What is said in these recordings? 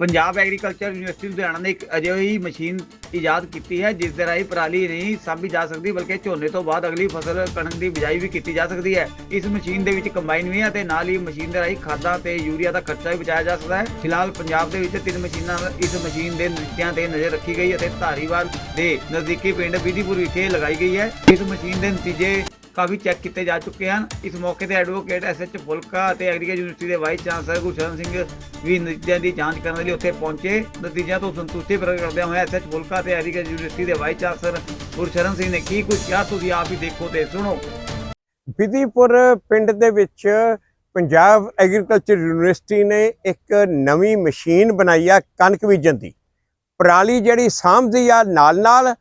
Punjab agriculture university Ludhiana ਨੇ ਇੱਕ ਅਜਿਹੀ ਮਸ਼ੀਨ ਇਜਾਦ ਕੀਤੀ ਹੈ, ਜਿਸ ਦੇ ਰਾਹੀਂ ਪਰਾਲੀ ਨਹੀਂ ਸਾਂਭੀ ਜਾ ਸਕਦੀ, ਬਲਕਿ ਝੋਨੇ ਤੋਂ ਬਾਅਦ ਅਗਲੀ ਫਸਲ ਕਣਕ ਦੀ ਬਿਜਾਈ ਵੀ ਕੀਤੀ ਜਾ ਸਕਦੀ ਹੈ। ਇਸ ਮਸ਼ੀਨ ਦੇ ਵਿੱਚ ਕੰਬਾਈਨ ਵੀ ਹੈ ਤੇ ਨਾਲ ਹੀ ਮਸ਼ੀਨ ਦੇ ਰਾਹੀਂ ਖਾਦਾਂ ਤੇ ਯੂਰੀਆ ਦਾ ਖਰਚਾ ਵੀ ਬਚਾਇਆ ਜਾ ਸਕਦਾ ਹੈ। ਫਿਲਹਾਲ ਪੰਜਾਬ ਦੇ ਵਿੱਚ ਤਿੰਨ ਮਸ਼ੀਨਾਂ ਇਸ ਮਸ਼ੀਨ ਦੇ ਨਤੀਜਿਆਂ ਤੇ ਨਜ਼ਰ ਰੱਖੀ ਗਈ ਅਤੇ ਧਾਰੀਵਾਲ ਦੇ ਨਜ਼ਦੀਕੀ ਪਿੰਡ ਵਿਧੀਪੁਰ ਵਿਖੇ ਲਗਾਈ ਗਈ ਹੈ। ਇਸ ਮਸ਼ੀਨ ਦੇ ਨਤੀਜੇ ਕਾਫੀ ਚੈੱਕ ਕੀਤੇ ਜਾ ਚੁੱਕੇ ਹਨ। ਇਸ ਮੌਕੇ ਤੇ ਐਡਵੋਕੇਟ ਐਸਐਚ ਫੁਲਕਾ ਅਤੇ ਐਗਰੀਕਲਚਰ ਯੂਨੀਵਰਸਿਟੀ ਦੇ ਵਾਈਸ ਚਾਂਸਲਰ ਗੁਰਸ਼ਰਨ ਸਿੰਘ ਵੀ ਨਤੀਜਿਆਂ ਦੀ ਜਾਂਚ ਕਰਨ ਦੇ ਲਈ ਉੱਥੇ ਪਹੁੰਚੇ। ਨਤੀਜਿਆਂ ਤੋਂ ਸੰਤੁਸ਼ਟੀ ਪ੍ਰਗਟ ਕਰਦਿਆਂ ਹੋਇਆ ਐਸਐਚ ਫੁਲਕਾ ਅਤੇ ਐਗਰੀਕਲਚਰ ਯੂਨੀਵਰਸਿਟੀ ਦੇ ਵਾਈਸ ਚਾਂਸਲਰ ਗੁਰਸ਼ਰਨ ਸਿੰਘ ਨੇ ਕੀ ਕੁਝ ਕਿਹਾ, ਤੁਸੀਂ ਆਪ ਹੀ ਦੇਖੋ ਤੇ ਸੁਣੋ। ਵਿਧੀਪੁਰ ਪਿੰਡ ਦੇ ਵਿੱਚ ਪੰਜਾਬ ਐਗਰੀਕਲਚਰ ਯੂਨੀਵਰਸਿਟੀ ਨੇ ਇੱਕ ਨਵੀਂ ਮਸ਼ੀਨ ਬਣਾਈ ਆ, ਕਣਕ ਬੀਜਣ ਦੀ। ਪਰਾਲੀ ਜਿਹੜੀ ਸਾਂਭਦੀ ਆ ਨਾਲ ਨਾਲ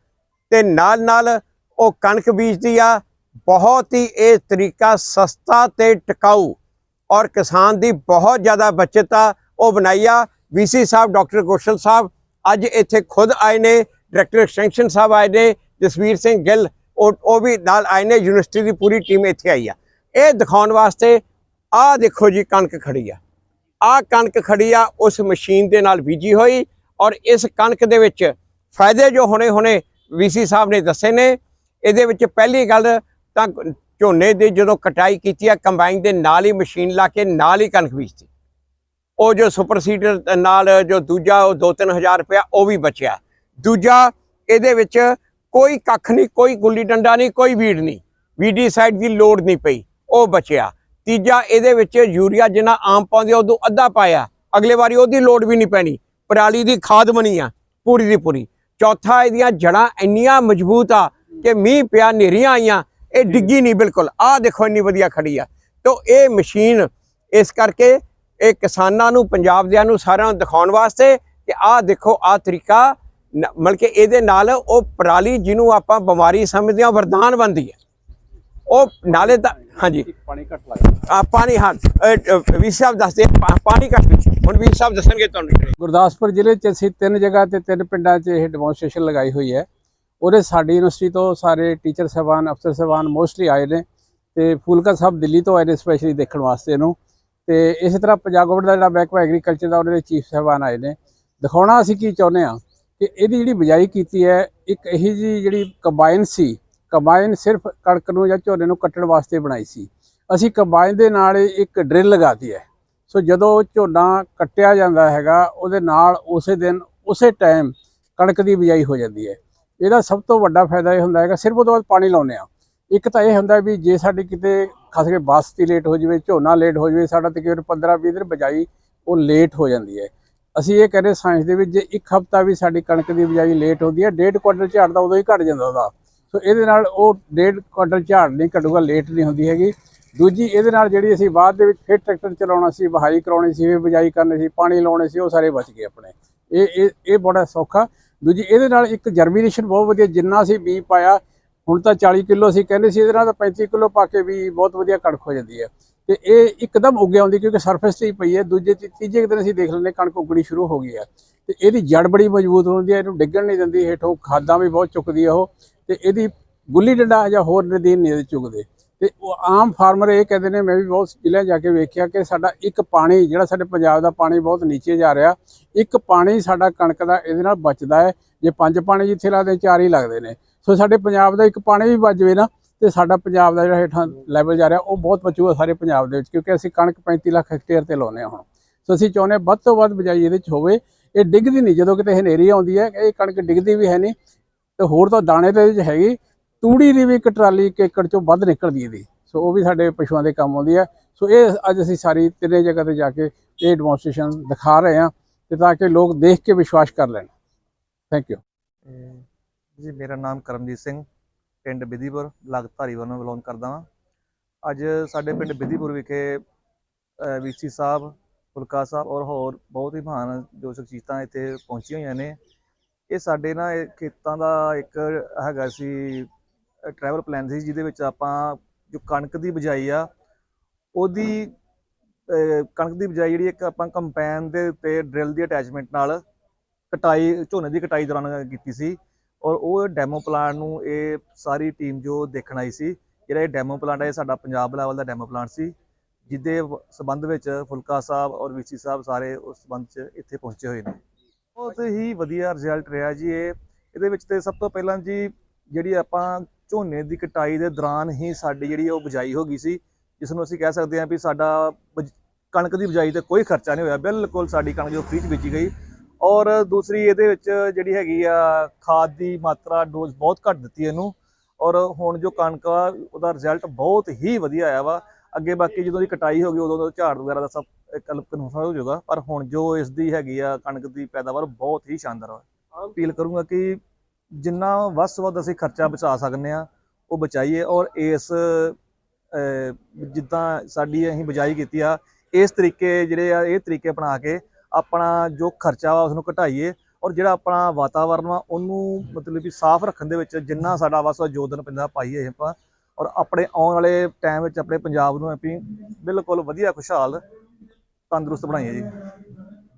ਤੇ ਨਾਲ ਨਾਲ ਉਹ ਕਣਕ ਬੀਜਦੀ ਆ ਬਹੁਤ ਹੀ ਇਹ ਤਰੀਕਾ ਸਸਤਾ ਤੇ ਟਿਕਾਊ ਔਰ ਕਿਸਾਨ ਦੀ ਬਹੁਤ ਜ਼ਿਆਦਾ ਬਚਤ ਆ, ਉਹ ਬਣਾਈ ਆ। ਵੀਸੀ ਸਾਹਿਬ, ਡਾਕਟਰ ਗੋਸ਼ਲ ਸਾਹਿਬ ਅੱਜ ਇੱਥੇ ਖੁਦ ਆਏ ਨੇ, ਡਾਇਰੈਕਟਰ ਐਕਸਟੈਂਸ਼ਨ ਸਾਹਿਬ ਆਏ ਨੇ, ਜਸਵੀਰ ਸਿੰਘ ਗਿੱਲ, ਉਹ ਉਹ ਵੀ ਨਾਲ ਆਏ ਨੇ, ਯੂਨੀਵਰਸਿਟੀ ਦੀ ਪੂਰੀ ਟੀਮ ਇੱਥੇ ਆਈ ਆ। ਇਹ ਦਿਖਾਉਣ ਵਾਸਤੇ ਆਹ ਦੇਖੋ ਜੀ ਕਣਕ ਖੜੀ ਆ। ਆਹ ਕਣਕ ਖੜੀ ਆ, ਉਸ ਮਸ਼ੀਨ ਦੇ ਨਾਲ ਬੀਜੀ ਹੋਈ ਔਰ ਇਸ ਕਣਕ ਦੇ ਵਿੱਚ ਫਾਇਦੇ ਜੋ ਹੋਣੇ ਹੋਣੇ ਵੀਸੀ ਸਾਹਿਬ ਨੇ ਦੱਸੇ ਨੇ, ਇਹਦੇ ਵਿੱਚ ਪਹਿਲੀ ਗੱਲ ਤਾਂ ਝੋਨੇ ਦੀ ਜਦੋਂ ਕਟਾਈ ਕੀਤੀ ਆ, ਕੰਬਾਈਨ ਦੇ ਨਾਲ ਹੀ ਮਸ਼ੀਨ ਲਾ ਕੇ ਨਾਲ ਹੀ ਕਣਕ ਬੀਜਤੀ। ਉਹ ਜੋ ਸੁਪਰ ਸੀਡਰ ਨਾਲ ਜੋ ਦੂਜਾ, ਉਹ 2-3000 ਰੁਪਇਆ, ਉਹ ਵੀ ਬਚਿਆ। ਦੂਜਾ, ਇਹਦੇ ਵਿੱਚ ਕੋਈ ਕੱਖ ਨਹੀਂ, ਕੋਈ ਗੁੱਲੀ ਡੰਡਾ ਨਹੀਂ, ਕੋਈ ਵੀਡ ਨਹੀਂ। ਵੀਡੀ ਸਾਈਡ ਦੀ ਲੋੜ ਨਹੀਂ ਪਈ, ਉਹ ਬਚਿਆ। ਤੀਜਾ, ਇਹਦੇ ਵਿੱਚ ਯੂਰੀਆ ਜਿੰਨਾ ਆਮ ਪਾਉਂਦੇ ਉਦੋਂ ਅੱਧਾ ਪਾਇਆ। ਅਗਲੇ ਵਾਰੀ ਉਹਦੀ ਲੋੜ ਵੀ ਨਹੀਂ ਪੈਣੀ। ਪਰਾਲੀ ਦੀ ਖਾਦ ਬਣੀ ਆ, ਪੂਰੀ ਦੀ ਪੂਰੀ। ਚੌਥਾ, ਇਹਦੀਆਂ ਜੜਾਂ ਇੰਨੀਆਂ ਮਜ਼ਬੂਤ ਆ ਕਿ ਮੀਂਹ ਪਿਆ ਨੇਰੀਆਂ ਆਈਆਂ ਇਹ ਡਿੱਗੀ ਨਹੀਂ ਬਿਲਕੁਲ। ਆਹ ਦੇਖੋ ਇੰਨੀ ਵਧੀਆ ਖੜੀ ਆ। ਤੋਂ ਇਹ ਮਸ਼ੀਨ ਇਸ ਕਰਕੇ ਇਹ ਕਿਸਾਨਾਂ ਨੂੰ ਪੰਜਾਬ ਦਿਆਂ ਨੂੰ ਸਾਰਿਆਂ ਨੂੰ ਦਿਖਾਉਣ ਵਾਸਤੇ ਕਿ ਆਹ ਦੇਖੋ ਆਹ ਤਰੀਕਾ ਨ- ਮਤਲਬ ਕਿ ਇਹਦੇ ਨਾਲ ਉਹ ਪਰਾਲੀ ਜਿਹਨੂੰ ਆਪਾਂ ਬਿਮਾਰੀ ਸਮਝਦੇ ਹਾਂ ਵਰਦਾਨ ਬਣਦੀ ਹੈ। ਉਹ ਨਾਲੇ ਤਾਂ ਹਾਂਜੀ। ਪਾਣੀ ਘੱਟ ਲੱਗਦਾ ਆ ਪਾਣੀ ਹਾਂ ਵੀ ਸਾਹਿਬ ਦੱਸਦੇ ਪਾ- ਪਾਣੀ ਘੱਟ ਵਿੱਚ। ਹੁਣ ਵੀ ਸਾਹਿਬ ਦੱਸਣਗੇ ਤੁਹਾਨੂੰ। ਗੁਰਦਾਸਪੁਰ ਜ਼ਿਲ੍ਹੇ 'ਚ ਅਸੀਂ ਤਿੰਨ ਜਗ੍ਹਾ ਤੇ ਤਿੰਨ ਪਿੰਡਾਂ 'ਚ ਇਹ ਡੈਮੋਨਸਟ੍ਰੇਸ਼ਨ ਲਗਾਈ ਹੋਈ ਹੈ। ਉਹਦੇ ਸਾਡੀ ਯੂਨੀਵਰਸਿਟੀ ਤੋਂ ਸਾਰੇ ਟੀਚਰ ਸਾਹਿਬਾਨ, ਅਫਸਰ ਸਾਹਿਬਾਨ ਮੋਸਟਲੀ ਆਏ ਨੇ ਤੇ ਫੂਲਕਾ ਸਾਹਿਬ ਦਿੱਲੀ ਤੋਂ ਆਏ ਨੇ ਸਪੈਸ਼ਲੀ ਦੇਖਣ ਵਾਸਤੇ ਇਹਨੂੰ। ਤੇ ਇਸੇ ਤਰ੍ਹਾਂ ਪੰਜਾਬ ਗਵਰਨਮੈਂਟ ਦਾ ਜਿਹੜਾ ਮਹਿਕਮਾ ਐਗਰੀਕਲਚਰ ਦਾ ਉਹਨਾਂ ਦੇ ਚੀਫ ਸਾਹਿਬਾਨ ਆਏ ਨੇ। ਦਿਖਾਉਣਾ ਅਸੀਂ ਕੀ ਚਾਹੁੰਦੇ ਆ ਕਿ ਇਹਦੀ ਜਿਹੜੀ ਬਿਜਾਈ ਕੀਤੀ ਹੈ, ਇੱਕ ਇਹੀ ਜੀ ਜਿਹੜੀ ਕੰਬਾਈਨ ਸੀ ਕੰਬਾਈਨ ਸਿਰਫ ਕਣਕ ਨੂੰ ਜਾਂ ਝੋਨੇ ਨੂੰ ਕੱਟਣ ਵਾਸਤੇ ਬਣਾਈ ਸੀ। ਅਸੀਂ ਕੰਬਾਈਨ ਦੇ ਨਾਲ ਇੱਕ ਡਰਿਲ ਲਗਾਤੀ ਹੈ। ਸੋ ਜਦੋਂ ਝੋਨਾ ਕੱਟਿਆ ਜਾਂਦਾ ਹੈਗਾ, ਉਹਦੇ ਨਾਲ ਉਸੇ ਦਿਨ, ਉਸੇ ਟਾਈਮ ਕਣਕ ਦੀ ਬਿਜਾਈ ਹੋ ਜਾਂਦੀ ਹੈ। ਇਹਦਾ ਸਭ ਤੋਂ ਵੱਡਾ ਫਾਇਦਾ ਇਹ ਹੁੰਦਾ ਹੈਗਾ, ਸਿਰਫ ਉਹ ਤੋਂ ਬਾਅਦ ਪਾਣੀ ਲਾਉਂਦੇ ਆ ਇੱਕ ਤਾਂ ਇਹ ਹੁੰਦਾ ਵੀ ਜੇ ਸਾਡੀ ਕਿਤੇ ਖਾਸ ਕਰਕੇ ਬਾਸਤੀ ਲੇਟ ਹੋ ਜਾਵੇ, ਝੋਨਾ ਲੇਟ ਹੋ ਜਾਵੇ, ਸਾਡਾ ਤਕਰੀਬਨ 15-20 ਦਿਨ ਬਿਜਾਈ ਉਹ ਲੇਟ ਹੋ ਜਾਂਦੀ ਹੈ। ਅਸੀਂ ਇਹ ਕਹਿੰਦੇ ਸਾਇੰਸ ਦੇ ਵਿੱਚ ਜੇ ਇੱਕ ਹਫਤਾ ਵੀ ਸਾਡੀ ਕਣਕ ਦੀ ਬਿਜਾਈ ਲੇਟ ਹੁੰਦੀ ਹੈ, ਡੇਢ ਕੁਆਂਟਲ ਝਾੜ ਦਾ ਉਦੋਂ ਹੀ ਘਟ ਜਾਂਦਾ ਉਹਦਾ। ਸੋ ਇਹਦੇ ਨਾਲ ਉਹ ਡੇਢ ਕੁਆਂਟਲ ਝਾੜ ਨਹੀਂ ਘਟੂਗਾ ਲੇਟ ਨਹੀਂ ਹੁੰਦੀ ਹੈਗੀ। ਦੂਜੀ, ਇਹਦੇ ਨਾਲ ਜਿਹੜੀ ਅਸੀਂ ਬਾਅਦ ਦੇ ਵਿੱਚ ਫਿਰ ਟਰੈਕਟਰ ਚਲਾਉਣਾ ਸੀ, ਵਹਾਈ ਕਰਾਉਣੀ ਸੀ ਫਿਰ ਬਿਜਾਈ ਕਰਨੀ ਸੀ, ਪਾਣੀ ਲਾਉਣੇ ਸੀ, ਉਹ ਸਾਰੇ ਬਚ ਗਏ ਆਪਣੇ। ਇਹ ਇਹ ਇਹ ਬੜਾ ਸੌਖਾ ਦੂਜੀ, ਇਹਦੇ ਨਾਲ ਇੱਕ ਜਰਮੀਨੇਸ਼ਨ ਬਹੁਤ ਵਧੀਆ, ਜਿੰਨਾ ਅਸੀਂ ਬੀ ਪਾਇਆ, ਹੁਣ ਤਾਂ 40 ਕਿਲੋ ਅਸੀਂ ਕਹਿੰਦੇ ਸੀ, ਇਹਦੇ ਨਾਲ ਤਾਂ 35 ਕਿਲੋ ਪਾ ਕੇ ਵੀ ਬਹੁਤ ਵਧੀਆ ਕਣਕ ਹੋ ਜਾਂਦੀ ਹੈ। ਤੇ ਇਹ ਇੱਕਦਮ ਉੱਗ ਆਉਂਦੀ ਕਿਉਂਕਿ ਸਰਫੇਸ ਤੇ ਹੀ ਪਈ ਹੈ, ਦੂਜੇ ਤੀ- ਤੀਜੇ ਕੁ ਦਿਨ ਅਸੀਂ ਦੇਖ ਲੈਂਦੇ ਕਣਕ ਉੱਗਣੀ ਸ਼ੁਰੂ ਹੋ ਗਈ ਹੈ। ਤੇ ਇਹਦੀ ਜੜ ਬੜੀ ਮਜ਼ਬੂਤ ਹੁੰਦੀ ਹੈ, ਇਹਨੂੰ ਡਿੱਗਣ ਨਹੀਂ ਦਿੰਦੀ, ਹੇਠੋਂ ਖਾਦਾਂ ਵੀ ਬਹੁਤ ਚੁੱਕਦੀ ਹੈ ਉਹ, ਤੇ ਇਹਦੀ ਗੁੱਲੀ ਡੰਡਾ ਜਾਂ ਹੋਰ ਨਦੀਨ ਨਹੀਂ ਇਹਦੇ ਚੁੱਕਦੇ। ਤੇ ਉਹ ਆਮ ਫਾਰਮਰ ਇਹ ਕਹਿੰਦੇ ਨੇ, ਮੈਂ ਵੀ ਬਹੁਤ ਜ਼ਿਲ੍ਹਿਆਂ ਜਾ ਕੇ ਵੇਖਿਆ ਕਿ ਸਾਡਾ ਇੱਕ ਪਾਣੀ, ਜਿਹੜਾ ਸਾਡੇ ਪੰਜਾਬ ਦਾ ਪਾਣੀ ਬਹੁਤ ਨੀਚੇ ਜਾ ਰਿਹਾ, ਇੱਕ ਪਾਣੀ ਸਾਡਾ ਕਣਕ ਦਾ ਇਹਦੇ ਨਾਲ ਬਚਦਾ ਹੈ। ਜੇ ਪੰਜ ਪਾਣੀ ਜਿੱਥੇ ਲੱਗਦੇ, ਚਾਰ ਹੀ ਲੱਗਦੇ ਨੇ। ਸੋ ਸਾਡੇ ਪੰਜਾਬ ਦਾ ਇੱਕ ਪਾਣੀ ਵੀ ਬਚ ਜਾਵੇ ਨਾ, ਤੇ ਸਾਡਾ ਪੰਜਾਬ ਦਾ ਜਿਹੜਾ ਹੇਠਾਂ ਲੈਵਲ ਜਾ ਰਿਹਾ, ਉਹ ਬਹੁਤ ਬਚੂਗਾ ਸਾਰੇ ਪੰਜਾਬ ਦੇ ਵਿੱਚ, ਕਿਉਂਕਿ ਅਸੀਂ ਕਣਕ 35 ਲੱਖ ਹੈਕਟੇਅਰ ਤੇ ਲਾਉਂਦੇ ਹਾਂ ਹੁਣ। ਸੋ ਅਸੀਂ ਚਾਹੁੰਦੇ ਹਾਂ ਵੱਧ ਤੋਂ ਵੱਧ ਬਿਜਾਈ ਇਹਦੇ ਵਿੱਚ ਹੋਵੇ। ਇਹ ਡਿੱਗਦੀ ਨਹੀਂ, ਜਦੋਂ ਕਿਤੇ ਹਨੇਰੀ ਆਉਂਦੀ ਹੈ, ਇਹ ਕਣਕ ਡਿੱਗਦੀ ਵੀ ਹੈ ਨਹੀਂ, ਤੇ ਹੋਰ ਤਾਂ ਦਾਣੇ ਦੇ ਵਿੱਚ ਹੈਗੀ। ਤੂੜੀ ਦੀ ਵੀ ਇੱਕ ਟਰਾਲੀ ਇੱਕ ਏਕੜ ਚੋਂ ਵੱਧ ਨਿਕਲਦੀ ਇਹਦੀ। ਸੋ ਉਹ ਵੀ ਸਾਡੇ ਪਸ਼ੂਆਂ ਦੇ ਕੰਮ ਆਉਂਦੀ ਹੈ ਸੋ ਇਹ ਅੱਜ ਅਸੀਂ ਸਾਰੀ ਤਿੰਨੇ ਜਗ੍ਹਾ ਤੇ ਜਾ ਕੇ ਇਹ ਡੈਮੋਨਸਟ੍ਰੇਸ਼ਨ ਦਿਖਾ ਰਹੇ ਹਾਂ ਤੇ ਤਾਂ ਕਿ ਲੋਕ ਦੇਖ ਕੇ ਵਿਸ਼ਵਾਸ ਕਰ ਲੈਣ। ਥੈਂਕ ਯੂ ਜੀ, ਮੇਰਾ ਨਾਮ ਕਰਮਜੀਤ ਸਿੰਘ, ਪਿੰਡ ਬਿਧੀਪੁਰ ਬਲਾਕ ਧਾਰੀਵਾਲ ਨੂੰ ਬਿਲੋਂਗ ਕਰਦਾ ਹਾਂ ਅੱਜ ਸਾਡੇ ਪਿੰਡ ਬਿਧੀਪੁਰ ਵਿਖੇ ਵੀਸੀ ਸਾਹਿਬ, ਫੁਲਕਾ ਸਾਹਿਬ ਔਰ ਹੋਰ ਬਹੁਤ ਹੀ ਮਹਾਨ ਜੋ ਸ਼ਖਸੀਅਤਾਂ ਇੱਥੇ ਪਹੁੰਚੀਆਂ ਹੋਈਆਂ ਨੇ। ਇਹ ਸਾਡੇ ਨਾ, ਇਹ ਖੇਤਾਂ ਦਾ ਇੱਕ ਹੈਗਾ ਸੀ ਟਰੈਵਲ ਪਲਾਨ ਸੀ, ਜਿਹਦੇ ਵਿੱਚ ਆਪਾਂ ਜੋ ਕਣਕ ਦੀ ਬਿਜਾਈ ਆ, ਉਹਦੀ ਕਣਕ ਦੀ ਬਿਜਾਈ ਜਿਹੜੀ ਇੱਕ ਆਪਾਂ ਕੰਪੈਨ ਦੇ ਉੱਤੇ ਡਰਿਲ ਦੀ ਅਟੈਚਮੈਂਟ ਨਾਲ ਕਟਾਈ, ਝੋਨੇ ਦੀ ਕਟਾਈ ਦੌਰਾਨ ਕੀਤੀ ਸੀ ਔਰ ਉਹ ਡੈਮੋ ਪਲਾਂਟ ਨੂੰ ਇਹ ਸਾਰੀ ਟੀਮ ਜੋ ਦੇਖਣ ਆਈ ਸੀ, ਜਿਹੜਾ ਇਹ ਡੈਮੋ ਪਲਾਂਟ ਹੈ ਇਹ ਸਾਡਾ ਪੰਜਾਬ ਲੈਵਲ ਦਾ ਡੈਮੋ ਪਲਾਂਟ ਸੀ, ਜਿਹਦੇ ਵ- ਸੰਬੰਧ ਵਿੱਚ ਫੁਲਕਾ ਸਾਹਿਬ ਔਰ ਵੀਸੀ ਸਾਹਿਬ ਸਾਰੇ ਉਸ ਸੰਬੰਧ 'ਚ ਇੱਥੇ ਪਹੁੰਚੇ ਹੋਏ ਨੇ। ਬਹੁਤ ਹੀ ਵਧੀਆ ਰਿਜ਼ਲਟ ਰਿਹਾ ਜੀ ਇਹ। ਇਹਦੇ ਵਿੱਚ ਤੇ ਸਭ ਤੋਂ ਪਹਿਲਾਂ ਜੀ, ਜਿਹੜੀ ਆਪਾਂ ਝੋਨੇ ਦੀ ਕਟਾਈ ਦੇ ਦੌਰਾਨ ਹੀ ਸਾਡੀ ਜਿਹੜੀ ਉਹ ਬਜਾਈ ਹੋ ਗਈ ਸੀ ਜਿਸ ਨੂੰ ਅਸੀਂ ਕਹਿ ਸਕਦੇ ਹਾਂ ਵੀ ਸਾਡਾ ਕਣਕ ਦੀ ਬਜਾਈ ਤੇ ਕੋਈ ਖਰਚਾ ਨਹੀਂ ਹੋਇਆ ਬਿਲਕੁਲ ਸਾਡੀ ਕਣਕ ਜੋ ਫ੍ਰੀ ਚ ਬੀਜੀ ਗਈ। ਔਰ ਦੂਸਰੀ ਇਹਦੇ ਵਿੱਚ ਜਿਹੜੀ ਹੈਗੀ ਆ ਖਾਦ ਦੀ ਮਾਤਰਾ ਡੋਜ਼ ਬਹੁਤ ਘੱਟ ਦਿੱਤੀ ਇਹਨੂੰ ਔਰ ਹੁਣ ਜੋ ਕਣਕ ਆ ਉਹਦਾ ਰਿਜ਼ਲਟ ਬਹੁਤ ਹੀ ਵਧੀਆ ਆਇਆ ਵਾ। ਅੱਗੇ ਬਾਕੀ ਜਦੋਂ ਦੀ ਕਟਾਈ ਹੋ ਗਈ ਉਦੋਂ ਦਾ ਝਾੜ ਵਗੈਰਾ ਦਾ ਸਭ ਕਨਫਰਮ ਹੋ ਜਾਊਗਾ ਪਰ ਹੁਣ ਜੋ ਇਸ ਦੀ ਹੈਗੀ ਆ ਕਣਕ ਦੀ ਪੈਦਾਵਾਰ ਬਹੁਤ ਹੀ ਸ਼ਾਨਦਾਰ ਆ। ਅਪੀਲ ਕਰੂੰਗਾ ਕਿ ਜਿੰਨਾ ਵੱਧ ਤੋਂ ਵੱਧ ਅਸੀਂ ਖਰਚਾ ਬਚਾ ਸਕਨੇ ਆ ਉਹ ਬਚਾਈਏ ਔਰ ਇਸ ਜਿੱਦਾਂ ਸਾਡੀ ਅਸੀਂ ਬਜਾਈ ਕੀਤੀ ਆ, ਇਸ ਤਰੀਕੇ ਜਿਹੜੇ ਆ, ਇਹ ਤਰੀਕੇ ਅਪਣਾ ਕੇ ਆਪਣਾ ਜੋ ਖਰਚਾ ਵਾ ਉਸ ਨੂੰ ਘਟਾਈਏ ਔਰ ਜਿਹੜਾ ਆਪਣਾ ਵਾਤਾਵਰਨ ਵਾ ਉਹਨੂੰ ਮਤਲਬ ਕਿ ਸਾਫ਼ ਰੱਖਣ ਦੇ ਵਿੱਚ ਜਿੰਨਾ ਸਾਡਾ ਵਸ ਯੋਗਦਾਨ ਪੈਂਦਾ ਪਾਈਏ ਆਪਾਂ ਔਰ ਆਪਣੇ ਆਉਣ ਵਾਲੇ ਟਾਈਮ ਵਿੱਚ ਆਪਣੇ ਪੰਜਾਬ ਨੂੰ ਅਸੀਂ ਬਿਲਕੁਲ ਵਧੀਆ ਖੁਸ਼ਹਾਲ ਤੰਦਰੁਸਤ ਬਣਾਈਏ ਜੀ।